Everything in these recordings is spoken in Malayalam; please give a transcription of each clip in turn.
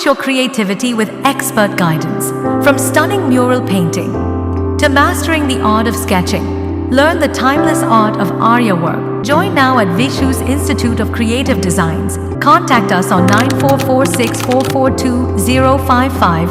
Unleash your creativity with expert guidance. From stunning mural painting to mastering the art of sketching, learn the timeless art of Arya work. Join now at Vishu's Institute of Creative Designs. Contact us on 9446442055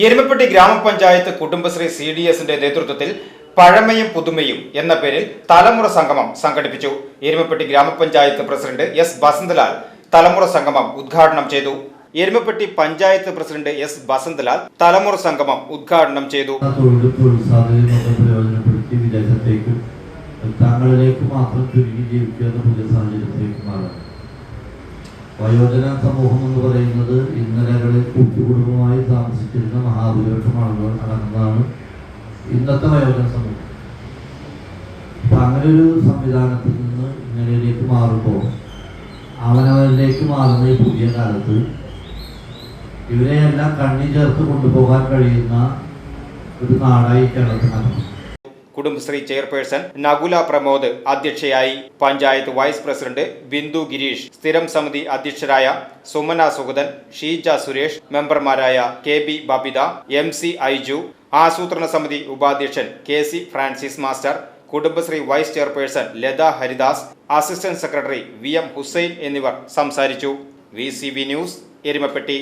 Erumapetty ഗ്രാമപഞ്ചായത്ത് കുടുംബശ്രീ സി ഡി എസിന്റെ നേതൃത്വത്തിൽ പഴമയും പുതുമയും എന്ന പേരിൽ തലമുറ സംഗമം സംഘടിപ്പിച്ചു എരുമപ്പെട്ടി ഗ്രാമപഞ്ചായത്ത് പ്രസിഡന്റ് എസ് വസന്തലാൽ തലമുറ സംഗമം ഉദ്ഘാടനം ചെയ്തു എരുമപ്പെട്ടി പഞ്ചായത്ത് പ്രസിഡന്റ് എസ് വസന്തലാൽ തലമുറ സംഗമം ഉദ്ഘാടനം ചെയ്തു. വയോജന സമൂഹം എന്ന് പറയുന്നത് ഇന്നലകളിൽ കൂട്ടുകുടുംബമായി താമസിച്ചിരുന്ന മഹാഭൂരിപക്ഷം ആളുകൾ അടങ്ങുന്നതാണ് ഇന്നത്തെ വയോജന സമൂഹം. അപ്പം അങ്ങനെ ഒരു സംവിധാനത്തിൽ നിന്ന് ഇന്നലയിലേക്ക് മാറുമ്പോൾ അവനവനിലേക്ക് മാറുന്ന ഈ പുതിയ കാലത്ത് ഇവരെയെല്ലാം കണ്ണി ചേർത്ത് കൊണ്ടുപോകാൻ കഴിയുന്ന ഒരു നാടായി കേരളത്തിൽ കുടുംബശ്രീ ചെയർപേഴ്സൺ നകുല പ്രമോദ് അധ്യക്ഷയായി പഞ്ചായത്ത് വൈസ് പ്രസിഡന്റ് ബിന്ദു ഗിരീഷ് സ്ഥിരം സമിതി അധ്യക്ഷരായ സുമന സുഗതൻ ഷീജ സുരേഷ് മെമ്പർമാരായ K B Babitha M C Aiju ആസൂത്രണ സമിതി ഉപാധ്യക്ഷൻ K C Francis master Kudumbashree vice chairperson Latha Haridas assistant secretary V M Hussain എന്നിവർ സംസാരിച്ചു. V news Erumapetty.